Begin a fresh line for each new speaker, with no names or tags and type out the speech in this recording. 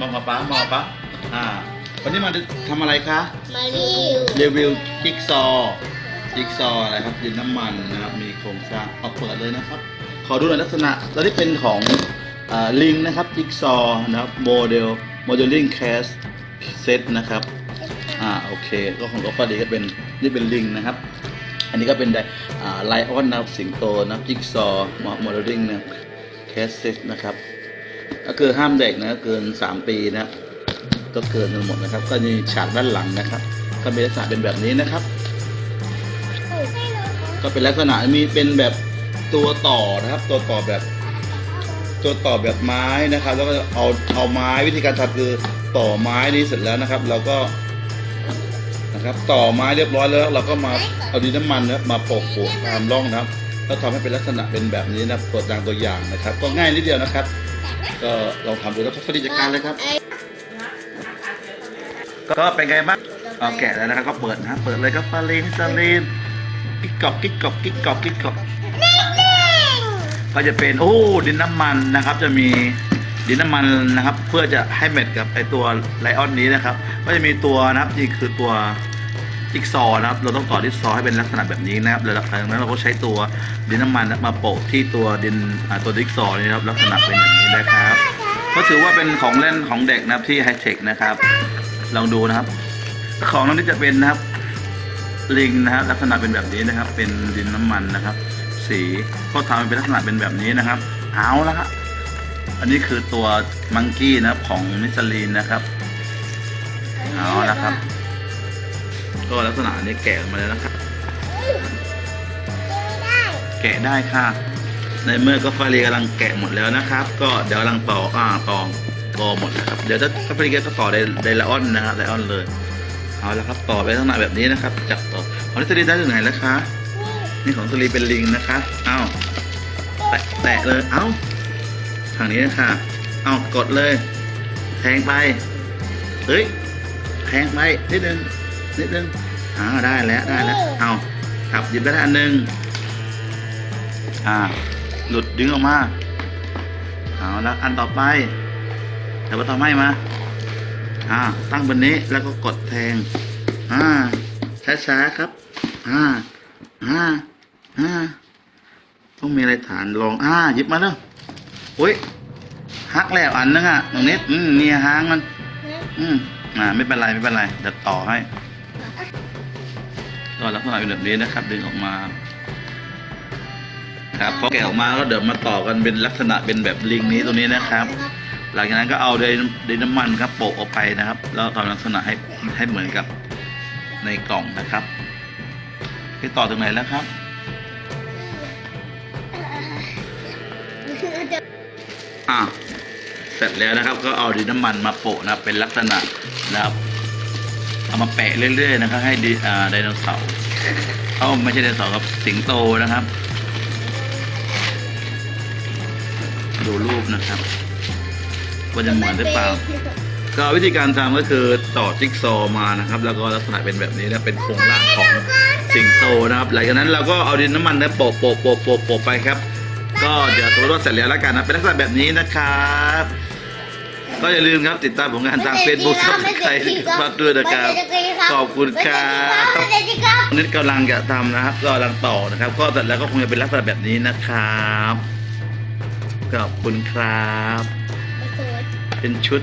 มองกับป้ามองกับป้าอ่า วันนี้มาทำอะไรคะ
มารีวิว
รีวิวจิ๊กซอว์จิ๊กซอว์อะไรครับดินน้ำมันนะครับ มีโครงสร้างเอาเปิดเลยนะครับ ขอดูหน่อยลักษณะตัวนี้เป็นของลิงนะครับจิ๊กซอว์นะครับโมเดลโมเดลลิ่งแคสเซตนะครับอ่าโอเคก็ของก็ฟาดีก็เป็นนี่เป็นลิงนะครับ อันนี้ก็เป็นไดอ่าไลออนนะครับสิงโตนะครับจิ๊กซอว์โมเดลลิ่งนะแคสเซตนะครับ ก็คือห้ามเด็กนะเกิน3ปีนะก็เกินทั้งหมดนะครับ ก็มีฉากด้านหลังนะครับ ก็มีลักษณะเป็นแบบนี้นะครับ ก็เป็นลักษณะมีเป็นแบบตัวต่อนะครับ ตัวต่อแบบ ตัวต่อแบบไม้นะครับ แล้วก็เอาเอาไม้วิธีการทำคือต่อไม้นี้เสร็จแล้วนะครับ เราก็นะครับ ต่อไม้เรียบร้อยแล้ว เราก็มาเอาดินน้ำมันนะมาโปะโปะตามร่องนะครับแล้วทำให้เป็นลักษณะเป็นแบบนี้นะตัวอย่างตัวอย่างนะครับ ก็ง่ายนิดเดียวนะครับ ก็ลองทำดูแล้วก็ผลิตการเลยครับ ก็เป็นไงบ้างเอาแกะแล้วนะครับก็เปิดนะเปิดเลยครับฟาเลนซาเลนกิ๊กกอบกิ๊กกอบกิ๊กกอบกิ๊กกอบก็จะเป็นโอ้ดินน้ำมันนะครับ จะมีดินน้ำมันนะครับ เพื่อจะให้แมทกับไอตัวไลออนนี้นะครับ ก็จะมีตัวนะครับนี่คือตัว จิ๊กซอว์นะครับ เราต้องต่อจิ๊กซอว์ให้เป็นลักษณะแบบนี้นะครับแล้วหลังจากนั้นเราก็ใช้ตัวดินน้ำมันมาโปะที่ตัวดินตัวจิ๊กซอว์นี่ครับลักษณะเป็นอย่างนี้นะครับก็ถือว่าเป็นของเล่นของเด็กนะครับที่ไฮเทคนะครับ ลองดูนะครับ ของน้องนี่จะเป็นนะครับลิงนะครับลักษณะเป็นแบบนี้นะครับ เป็นดินน้ำมันนะครับ สีก็ทำเป็นลักษณะเป็นแบบนี้นะครับ เอาละครับอันนี้คือตัวมังกี้นะครับของมิชลินนะครับเอาละครับ ก็ลักษณะอันนี้แกะออกมาแล้วนะครับ แกะได้ค่ะ ในเมื่อก็ฟารีกำลังแกะหมดแล้วนะครับ ก็เดี๋ยวกำลังต่ออ่าต่อกอหมดนะครับ เดี๋ยวถ้าฟารีก็ต่อไดไดละออนนะครับไดออนเลยเอาละครับต่อไปลักษณะแบบนี้นะครับ จับต่อของนิสรีได้ถึงไหนแล้วคะนี่ของสรีเป็นลิงนะคะเอาแตะแตะเลยเอาทางนี้นะคะเอากดเลย แทงไป เฮ้ย แทงไปนิดนึง นิดนึงอ่าได้แล้วได้แล้วเอาครับหยิบได้แล้วอันหนึ่งอ่าหลุดดึงออกมาเอาแล้วอันต่อไปเดี๋ยวมาทำให้มาอ่าตั้งบนนี้แล้วก็กดแทงอ่าช้าๆครับอ่าอ่าอ่าต้องมีอะไรฐานรองอ่าหยิบมาแล้วอุ้ยฮักแล้วอันนึงอะตรงนี้อืมเนี่ยหางมัน อืมอ่าไม่เป็นไรไม่เป็นไรเดี๋ยวต่อให้ ก็ลักษณะเป็นแบบนี้นะครับ ดึงออกมา ครับพอแกะออกมาก็เดี๋ยวมาต่อกันเป็นลักษณะเป็นแบบลิงนี้ตรงนี้นะครับ หลังจากนั้นก็เอาไดไดน้ำมันครับโปะออกไปนะครับ แล้วทำลักษณะให้ให้เหมือนกับในกล่องนะครับไปต่อตรงไหนแล้วครับอะเสร็จแล้วนะครับ ก็เอาดินน้ำมันมาโปะนะเป็นลักษณะนะครับ เอามาแปะเรื่อยๆนะครับ ให้ดาไดโนเสาร์เขาไม่ใช่ไดโนเสาร์ครับสิงโตนะครับ ดูรูปนะครับว่าจะเหมือนหรือเปล่า ก็วิธีการทำก็คือต่อจิ๊กซอว์มานะครับ แล้วก็ลักษณะเป็นแบบนี้นะเป็นโครงร่างของสิงโตนะครับ หลังจากนั้นเราก็เอาดินน้ำมันนะโปะโปะโปะโปะโปะไปครับ ก็เดี๋ยวสมมติว่าเสร็จแล้วแล้วกันนะเป็นลักษณะแบบนี้นะครับ ก็อย่าลืมครับติดตามผลงานทางเฟซบุ๊กสับใครฝากด้วยนะครับขอบคุณครับวันนี้กำลังจะทำนะครับก็กำลังต่อนะครับ ก็เสร็จแล้วก็คงจะเป็นลักษณะแบบนี้นะครับขอบคุณครับ เป็นชุด